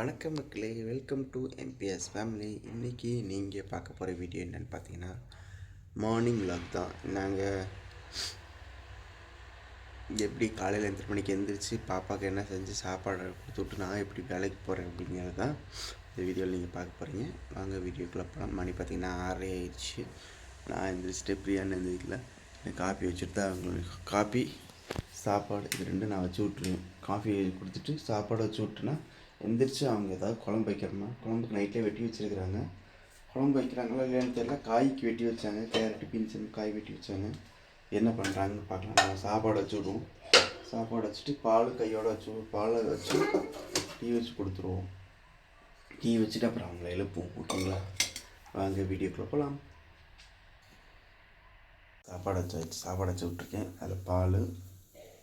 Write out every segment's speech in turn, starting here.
வணக்கம் மக்களே welcome to MBS family இன்றைக்கி நீங்கள் பார்க்க போகிற வீடியோ என்னென்னு பார்த்தீங்கன்னா மார்னிங் லாக் தான். நாங்கள் எப்படி காலையில் எத்தனை மணிக்கு எழுந்திரிச்சு பாப்பாவுக்கு என்ன செஞ்சு சாப்பாடு கொடுத்துட்டு நான் எப்படி வேலைக்கு போகிறேன் அப்படிங்கிறது தான் இந்த வீடியோவில் நீங்கள் பார்க்க போகிறீங்க வாங்க வீடியோக்குள்ளே போகலாம் மணி பார்த்தீங்கன்னா ஆறரை ஆயிடுச்சு. நான் எழுந்திரிச்சிட்டு பிரியாணி எந்திரிக்கல. எனக்கு வச்சுட்டு தான் அவங்களுக்கு காஃபி சாப்பாடு இது ரெண்டும் நான் வச்சு விட்ருவேன் காஃபி கொடுத்துட்டு சாப்பாடு வச்சு விட்டுனா எந்திரிச்சு அவங்க ஏதாவது குழம்பு வைக்கிறோமா குழம்புக்கு நைட்டே வெட்டி வச்சுருக்குறாங்க. குழம்பு வைக்கிறாங்களா இல்லைன்னு தெரியல. காய்க்கு வெட்டி வச்சாங்க. கேரட்டு பீன்ஸ் காய் வெட்டி வச்சாங்க. என்ன பண்ணுறாங்கன்னு பார்க்கலாம். நம்ம சாப்பாடு வச்சு விடுவோம். சாப்பாடு வச்சுட்டு பால் கையோடு வச்சு பாலை வச்சு டீ வச்சு கொடுத்துருவோம். டீ வச்சுட்டு அப்புறம் அவங்கள எழுப்புவோம். ஓகேங்களா? வாங்க வீடியோக்குள்ளே போகலாம் சாப்பாடு வச்சு வச்சு சாப்பாடு வச்சு விட்ருக்கேன் அதில் பால்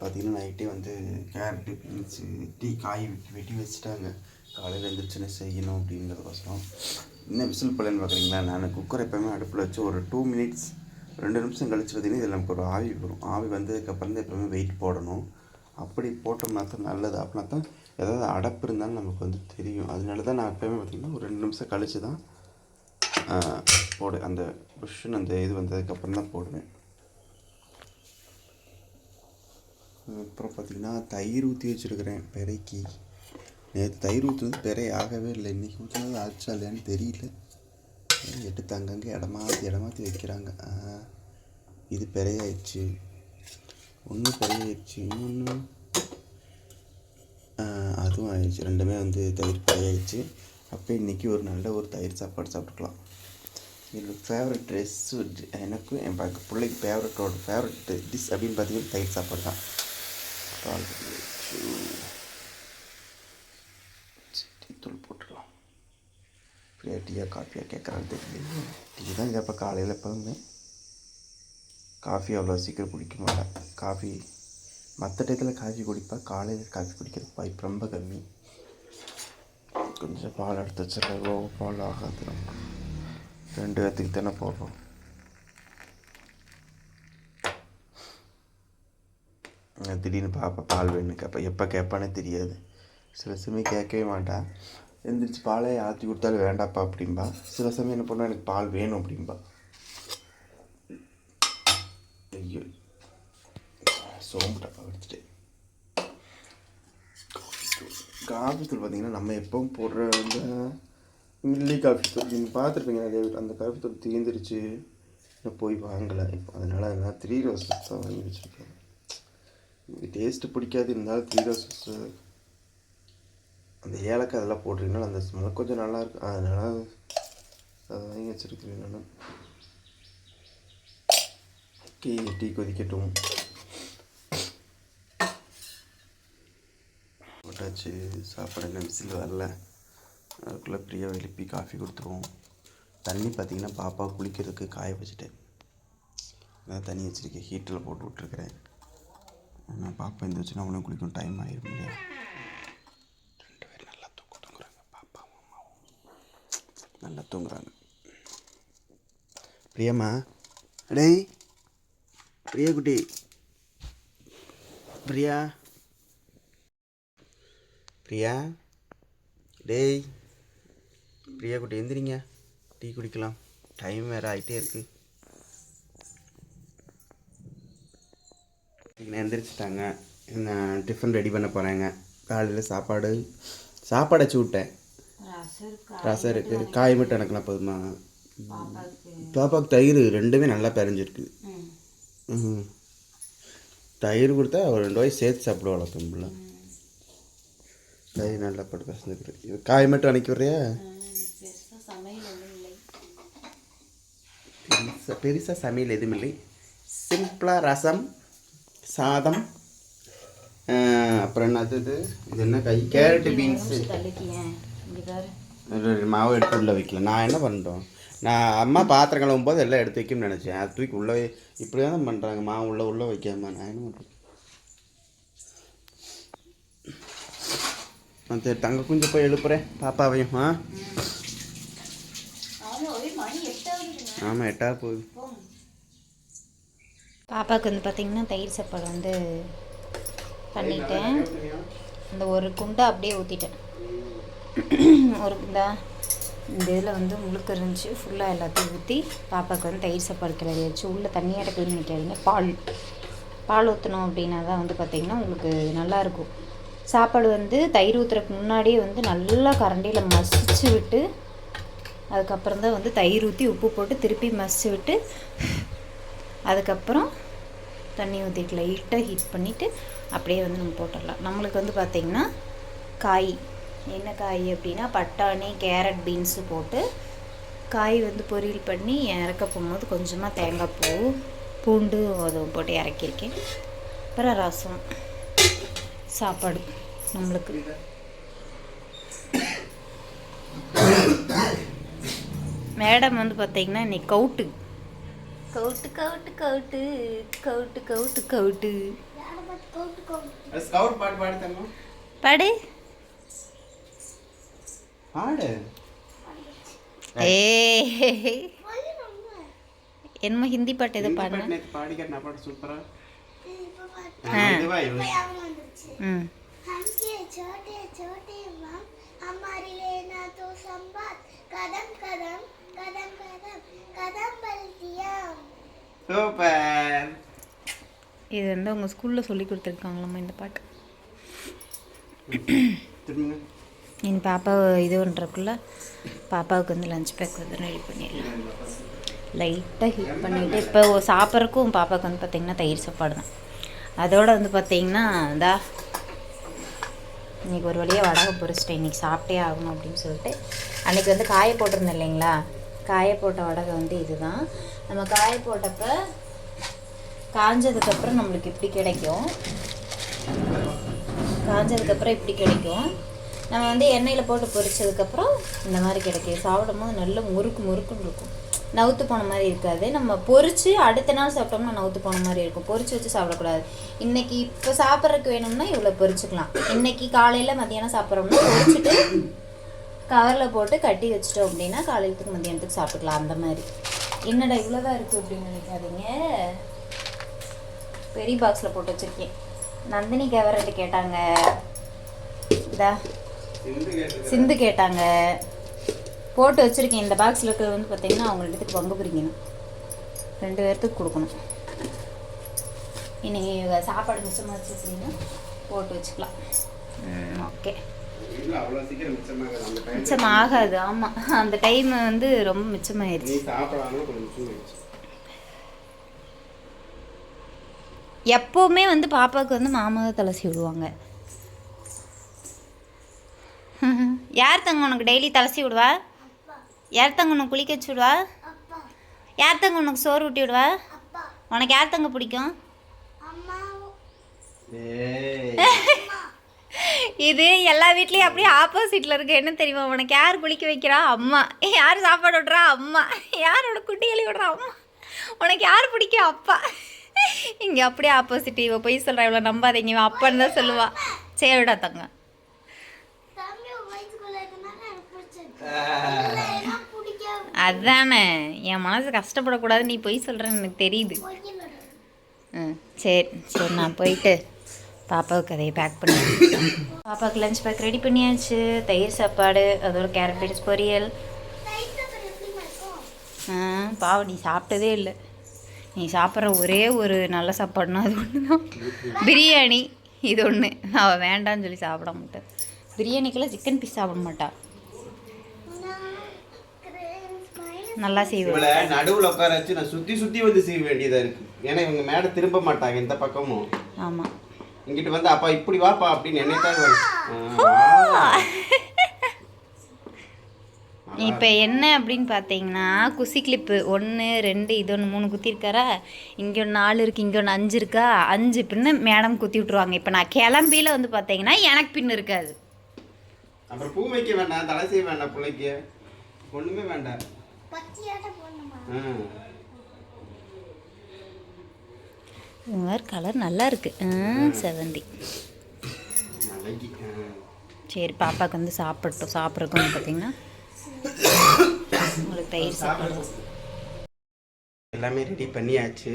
பார்த்தீங்கன்னா நைட்டே வந்து கேரட்டு பீன்ஸு டீ காய் வெட்டி வெட்டி வச்சுட்டாங்க. காலையில் எழுந்திரிச்சுன்னு செய்யணும் அப்படிங்கிறதுக்கோசரம். என்ன விசில் பல்லன்னு பார்க்குறீங்களா நான் குக்கர் எப்போவுமே அடுப்பில் வச்சு ஒரு டூ மினிட்ஸ் ரெண்டு நிமிஷம் கழிச்சு பார்த்தீங்கன்னா இதில் நமக்கு ஒரு ஆவி வரும். ஆவி வந்ததுக்கப்புறம் தான் எப்போவுமே வெயிட் போடணும். அப்படி போட்டோம்னா தான் நல்லது. அப்படின்னா தான் ஏதாவது அடப்பு இருந்தாலும் நமக்கு வந்து தெரியும். அதனால தான் நான் எப்போயுமே பார்த்திங்கன்னா ஒரு ரெண்டு நிமிஷம் கழிச்சு தான் போடு அந்த புஷ்ஷுன்னு அந்த இது வந்ததுக்கப்புறம் தான் போடுவேன். அப்புறம் பார்த்திங்கன்னா தயிர் ஊற்றி வச்சுருக்கிறேன் பிறைக்கு நேற்று தயிர் ஊற்றுறது பெரை ஆகவே இல்லை. இன்றைக்கி ஊற்றுனது ஆச்சா இல்லையான்னு தெரியல. எடுத்து அங்கங்கே இடமாற்றி இடமாற்றி வைக்கிறாங்க. இது பெரையாயிடுச்சு. ஒன்று பெறையாயிடுச்சு இன்னொன்று அதுவும் ஆயிடுச்சு. ரெண்டுமே வந்து தயிர் பெரையாயிடுச்சு. அப்போ இன்றைக்கி ஒரு நல்ல ஒரு தயிர் சாப்பாடு சாப்பிட்டுக்கலாம். என்னோட ஃபேவரட் ட்ரெஸ்ஸு எனக்கும் என் பிள்ளைக்கு ஃபேவரட்டோட ஃபேவரட் டிஷ் அப்படின்னு பார்த்தீங்கன்னா தயிர் சாப்பாடு தான். டீத்தூள் தூள் போட்டுடலாம் ஃப்ரீயாக டீயாக காஃபியாக கேட்குறான்னு தெரியல டீ தான் கேட்பேன் காலையில் எப்போதுமே காஃபி அவ்வளோ சீக்கிரம் குடிக்க மாட்டேன். காஃபி மற்ற டயத்தில் காஃபி குடிப்பேன் காலையில் காஃபி குடிக்கிறது வாய்ப்பு ரொம்ப கம்மி. கொஞ்சம் பால் எடுத்து வச்சிடலாம் எவ்வளோ பால் ஆகாது. ரெண்டு பேர்த்துக்கு தானே போடுறோம். திடீர்னு பாப்பா பால் வேணும் கேட்பேன் எப்போ கேட்பானே தெரியாது. சில சமயம் கேட்கவே மாட்டான் எந்திரிச்சு பாலே ஆற்றி கொடுத்தாலும் வேண்டாப்பா அப்படிம்பா. சில சமயம் என்ன பண்ணுவா? எனக்கு பால் வேணும் அப்படிம்பா. ஐயோ. சோம்பு டப்பா எடுத்துட்டு காஃபி தூள் பார்த்தீங்கன்னா நம்ம எப்பவும் போடுற அந்த மில்லி காஃபி தூள். நீங்கள் பார்த்துருப்பீங்க நிறைய அந்த காஃபி தூள் தீர்ந்துருச்சு நான் போய் வாங்கலை. இப்போ அதனால் அதனால் த்ரீ ரோஸ் தான் வாங்கி வச்சுருக்கேன் டேஸ்ட்டு பிடிக்காது இருந்தாலும் த்ரீ ரோசஸ் அந்த ஏலக்காய் அதெல்லாம் போட்டிருக்கனால அந்த ஸ்மெல் கொஞ்சம் நல்லா இருக்கு. அதனால் அதை வாங்கி வச்சுருக்கிறேன் நான். ஓகே டீ கொதிக்கட்டும். போட்டாச்சு சாப்பாடு என்ன விசில் வரல. அதுக்குள்ளே ஃப்ரீயாக எழுப்பி காஃபி கொடுத்துருவோம். தண்ணி பார்த்தீங்கன்னா பாப்பா குளிக்கிறதுக்கு காய வச்சுட்டேன். அதான் தண்ணி வச்சுருக்கேன் ஹீட்டரில் போட்டு விட்ருக்குறேன் நான் பாப்பா இந்த வச்சுன்னா அவனும் குளிக்கும் டைம் ஆகிரும் இல்லையா? ரெண்டு பேரும் நல்லா தூங்க தூங்குறாங்க. பாப்பாவும் அம்மாவும் நல்லா தூங்குறாங்க. பிரியம்மா. டேய் பிரியா குட்டி. பிரியா. பிரியா. டேய். பிரியா குட்டி எந்திரிங்க. டீ குடிக்கலாம். டைம் வேறு ஆகிட்டே இருக்குது இன்னும் எந்திரிச்சிட்டாங்க. நான் டிஃபன் ரெடி பண்ண போகிறேங்க காலையில் சாப்பாடு சாப்பாடு வச்சு விட்டேன். ரசம் இருக்குது காய் மட்டும் எனக்குலாம் போதுமா? பாப்பாவுக்கு. தயிர் ரெண்டுமே நல்லா பிறஞ்சிருக்கு ம். தயிர் கொடுத்தா ஒரு ரெண்டு வாய் சேர்த்து சாப்பிடுவாள் தம்பில் தயிர் நல்லா போட்டு பிசைஞ்சுக்கிறேன் இது காய் மட்டும் அனுப்பி விட்றியா பெருசாக பெருசாக சமையல் எதுவும் இல்லை. சிம்பிளாக ரசம் சாதம். அப்புறம் என்னது இது? இது என்ன காய் கேரட்டு பீன்ஸு மாவு எடுத்து உள்ளே வைக்கல. நான் என்ன பண்ணுறோம் நான் அம்மா பாத்திரம் கழுவும் போது எல்லாம் எடுத்து வைக்கணும்னு நினச்சேன். அது தூக்கி உள்ளே இப்படி தான் பண்ணுறாங்க மாவு உள்ளே உள்ளே வைக்காம நான் என்ன பண்ணுறேன் நான் சரி தங்க குஞ்சு போய் எழுப்புறேன். பாப்பாவையும் ஆ? ஆமாம் எட்டா போகுது. பாப்பாவுக்கு வந்து பார்த்திங்கன்னா தயிர் சாப்பாடு வந்து பண்ணிட்டேன். அந்த ஒரு குண்டை அப்படியே ஊற்றிட்டேன் ஒரு இந்த இந்த இதில் வந்து முழுக்க இருந்துச்சு. ஃபுல்லாக எல்லாத்தையும் ஊற்றி பாப்பாவுக்கு வந்து தயிர் சாப்பாடு கிளறி வச்சு உள்ளே தண்ணியாட்ட க்ளீன் பண்ணிக்காதீங்க பால். பால் ஊற்றணும் அப்படின்னா தான் வந்து பார்த்திங்கன்னா உங்களுக்கு நல்லாயிருக்கும் சாப்பாடு வந்து தயிர் ஊற்றுறதுக்கு முன்னாடியே வந்து நல்லா கரண்டியில் மசிச்சு விட்டு அதுக்கப்புறம் தான் வந்து தயிர் ஊற்றி உப்பு போட்டு திருப்பி மசிச்சு விட்டு அதுக்கப்புறம் தண்ணி ஊற்றிட்டு லைட்டாக ஹீட் பண்ணிவிட்டு அப்படியே வந்து நம்ம போட்டுடலாம். நம்மளுக்கு வந்து பார்த்திங்கன்னா காய் என்ன காய் அப்படின்னா பட்டாணி கேரட் பீன்ஸு போட்டு காய் வந்து பொரியல் பண்ணி இறக்க போகும்போது கொஞ்சமாக தேங்காய் பூ பூண்டு அதுவும் போட்டு இறக்கியிருக்கேன். அப்புறம் ரசம் சாப்பாடு நம்மளுக்கு. மேடம் வந்து பார்த்திங்கன்னா இன்றைக்கி கவுட்டு. கவுட்டு கவுட்டு கவுட்டு கவுட்டு கவுட்டு கவுட்டு ஸ்கவுட் பாட்டு பாடு தம்மா பாடு பாடு ஏ என்னமோ ஹிந்தி பாட்டு எதோ இந்த பாடுன பாட்டு நேத்து பாடிக்கிற நான் பாட்டு சூப்பரா ஆ. இதுவா இது ம் हम के छोटे छोटे हम हमारे लेना तो संबाद कदम कदम சூப்பர். இது வந்து உங்கள் ஸ்கூலில் சொல்லி கொடுத்துருக்காங்களாம்மா இந்த பாட்டு. என் பாப்பா இது பண்ணுறக்குள்ள பாப்பாவுக்கு வந்து லஞ்ச் பேக் வந்து ரெடி பண்ணிடலாம். லைட்டாக ஹீட் பண்ணிவிட்டு இப்போ சாப்பிட்றக்கும் பாப்பாவுக்கு வந்து பார்த்திங்கன்னா தயிர் சாப்பாடு தான். அதோட வந்து பார்த்திங்கன்னா இந்தா இன்றைக்கி ஒரு வழியாக வடகை பொரிச்சிட்டேன். இன்றைக்கி சாப்பிட்டே ஆகணும் அப்படின்னு சொல்லிட்டு அன்றைக்கி வந்து காய போட்டிருந்தேன் இல்லைங்களா? காய போட்ட வடகை வந்து இதுதான். நம்ம காய போட்டப்ப காஞ்சதுக்கப்புறம் நம்மளுக்கு இப்படி கிடைக்கும். காஞ்சதுக்கப்புறம் இப்படி கிடைக்கும். நம்ம வந்து எண்ணெயில் போட்டு பொரிச்சதுக்கப்புறம் இந்த மாதிரி கிடைக்கும். சாப்பிடும் போது நல்ல முறுக்கு முறுக்குன்னு இருக்கும். நவுத்து போன மாதிரி இருக்காது. நம்ம பொறிச்சு அடுத்த நாள் சாப்பிட்டோம்னா நவுத்து போன மாதிரி இருக்கும். பொறிச்சு வச்சு சாப்பிடக்கூடாது. இன்னைக்கு இப்போ சாப்பிட்றதுக்கு வேணும்னா இவ்வளோ பொரிச்சுக்கலாம். இன்னைக்கு காலையில் மத்தியானம் சாப்பிட்றோம்னா பொறிச்சிட்டு கவரில் போட்டு கட்டி வச்சிட்டோம் அப்படின்னா காலையிலத்துக்கு மத்தியானத்துக்கு சாப்பிட்டுக்கலாம். அந்த மாதிரி. என்னடா இவ்வளோதான் இருக்குது அப்படின்னு நினைக்காதீங்க. பெரிய பாக்ஸில் போட்டு வச்சுருக்கேன். நந்தினி கவரட்டு கேட்டாங்க. இதா? சிந்து கேட்டு சிந்து கேட்டாங்க. போட்டு வச்சுருக்கேன். இந்த பாக்ஸில் இருக்கிறது வந்து பார்த்தீங்கன்னா அவங்க இடத்துக்கு பங்கு பிரிக்கணும். ரெண்டு பேர்த்துக்கு கொடுக்கணும். இன்னைக்கு சாப்பாடு மிச்சமாக வச்சுருக்கீங்கன்னா போட்டு வச்சுக்கலாம். ஓகே மிச்சம் ஆகாது ஆமாம் அந்த டைம் வந்து ரொம்ப மிச்சமாயிருச்சு. எப்போவுமே வந்து பாப்பாவுக்கு வந்து மாமா தான் தலை சீவி விடுவாங்க யார் தங்க உனக்கு டெய்லி தலை சீவி விடுவா யார் தங்க உனக்கு குளிக்க வச்சு விடுவா அப்பா யார் தங்க உனக்கு சோறு ஊட்டி விடுவா? அப்பா உனக்கு யார் தங்க பிடிக்கும்? அம்மா ஏய். இது எல்லா வீட்லேயும் அப்படியே ஆப்போசிட்டில் இருக்கு. என்ன தெரியுமா? உனக்கு யார் குளிக்க வைக்கிறா? அம்மா. யார் சாப்பாடு விட்றா? அம்மா. யாரோட குட்டிகளி விடுறா? அம்மா. உனக்கு யார் பிடிக்கும்? அப்பா. இங்கே அப்படியே ஆப்போசிட் இவ போய் சொல்கிறா இவ்வளோ நம்பாதீங்க. இவன் அப்பான்னு தான் சொல்லுவா. சரிடா தங்க அதானே. என் மனசு கஷ்டப்படக்கூடாது. நீ போய் சொல்கிறேன்னு எனக்கு தெரியுது. ம் சரி. சரி நான் போயிட்டு பாப்பாவுக்கு அதையை பேக் பண்ணி பாப்பாவுக்கு லஞ்ச் பேக் ரெடி பண்ணியாச்சு. தயிர் சாப்பாடு அதோட கேரட் பீன்ஸ் பொரியல். பாவம் நீ சாப்பிட்டதே இல்லை. நீ சாப்பிட்ற ஒரே ஒரு நல்ல சாப்பாடுனா அது ஒன்று தான் பிரியாணி இது ஒன்று அவள் வேண்டான்னு சொல்லி சாப்பிட மாட்டேன் பிரியாணிக்கெல்லாம் சிக்கன் பீஸ் சாப்பிட மாட்டா. நான் ஸ்மைல் நல்லா செய்வேன் இவளை நடுவுல உட்கார வச்சு நான் சுத்தி சுத்தி வந்து செய்ய வேண்டியதா இருக்கு. ஏன்னா இவங்க மேட திரும்ப மாட்டாங்க இந்த பக்கமும். ஆமாம் இங்கிட்டு வந்து அப்பா இப்படி வாப்பா அப்படின்னு என்னைக்காவது இப்போ என்ன அப்படின்னு பார்த்தீங்கன்னா குசி கிளிப்பு ஒன்று ரெண்டு இது ஒன்று மூணு குத்திருக்காரா? இங்கே ஒன்று நாலு இருக்குது இங்கே ஒன்று அஞ்சு இருக்கா? அஞ்சு பின்னு மேடம் குத்தி விட்ருவாங்க இப்போ நான் கிளம்பியில் வந்து பார்த்தீங்கன்னா எனக்கு பின் இருக்காது. அப்புறம் பூ வைக்க வேண்டாம் தலை செய்ய வேண்டாம் பிள்ளைக்கு. ஒண்ணுமே வேண்டாம். இந்த மாதிரி கலர் நல்லா இருக்கு. செவந்தி. சரி பாப்பாவுக்கு வந்து சாப்பிட்டோம் சாப்பிட்றதுக்கு வந்து பார்த்தீங்கன்னா உங்களுக்கு தயிர் சாப்பிடலாம் எல்லாமே ரெடி பண்ணியாச்சு.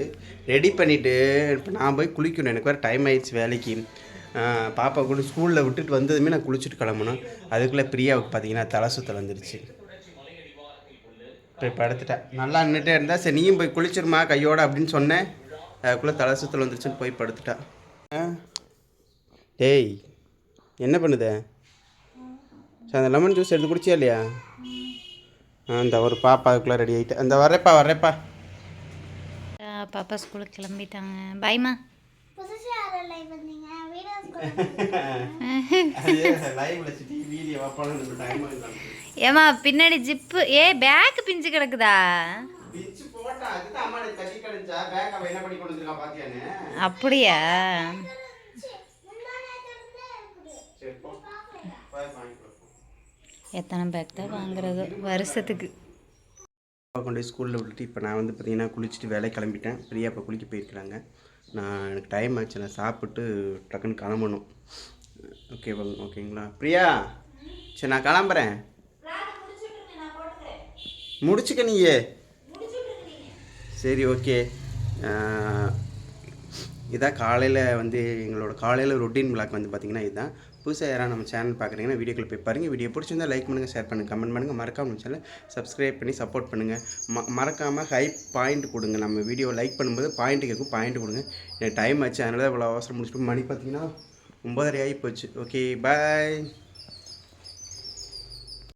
ரெடி பண்ணிவிட்டு இப்போ நான் போய் குளிக்கணும். எனக்கு வேறு டைம் ஆயிடுச்சு வேலைக்கு. பாப்பா கூட ஸ்கூலில் விட்டுட்டு வந்ததுமே நான் குளிச்சுட்டு கிளம்பணும். அதுக்குள்ளே பிரியாவுக்கு பார்த்தீங்கன்னா தலை சுத்தல் வந்துருச்சு. போய் படுத்துட்டேன் நல்லா நின்றுட்டே இருந்தால் சரி நீயும் போய் குளிச்சிருமா கையோட அப்படின்னு சொன்னேன். அதுக்குள்ளே தலை சுத்தல் வந்துருச்சுன்னு போய் படுத்துட்டா. ஆ. டேய் என்ன பண்ணுத? சரி அந்த லெமன் ஜூஸ் எடுத்து குடிச்சியா இல்லையா? ஆ இந்த ஒரு பாப்பா அதுக்குள்ளே ரெடி ஆகிட்டு அந்த வர்றேப்பா வர்றேப்பா. பாப்பா ஸ்கூலுக்கு கிளம்பிட்டாங்க. பாய்மா ஏமா பின்னாடி ஜிப்பு. ஏ பேக் பிஞ்சு கிடக்குதா? அப்படியா? எத்தனை பேக் தான் வாங்குறதோ? வருஷத்துக்கு. அப்பா கொண்டு போய் ஸ்கூலில் விட்டுட்டு இப்போ நான் வந்து பார்த்தீங்கன்னா குளிச்சுட்டு வேலை கிளம்பிட்டேன். பிரியா இப்போ குளிக்க போயிருக்கிறாங்க. நான் எனக்கு டைம் ஆச்சு. நான் சாப்பிட்டு டக்குன்னு கிளம்பணும். ஓகே ஓகேங்களா பிரியா சரி நான் கிளம்புறேன். முடிச்சுக்க நீயே. சரி ஓகே. இதான் காலையில் வந்து எங்களோட காலையில் ரொட்டீன் விளாக் வந்து பார்த்திங்கன்னா இதுதான். புதுசாக யாராவது நம்ம சேனல் பார்க்குறீங்கன்னா வீடியோக்குள்ள போய் பாருங்கள் வீடியோ பிடிச்சிருந்தா லைக் பண்ணுங்கள் ஷேர் பண்ணுங்கள் கமெண்ட் பண்ணுங்கள் மறக்காமல் நம்ம சேனல் சப்ஸ்கிரைப் பண்ணி சப்போர்ட் பண்ணுங்கள் ம மறக்காமல் ஹை பாயிண்ட் கொடுங்க. நம்ம வீடியோ லைக் பண்ணும்போது பாயிண்ட் கேட்கும் பாயிண்ட் கொடுங்க. எனக்கு டைம் ஆச்சு. அதனால தான் இவ்வளோ அவசரம் முடிச்சுட்டு மணி பார்த்தீங்கன்னா ஒம்பதரை ஆகி போச்சு. Okay bye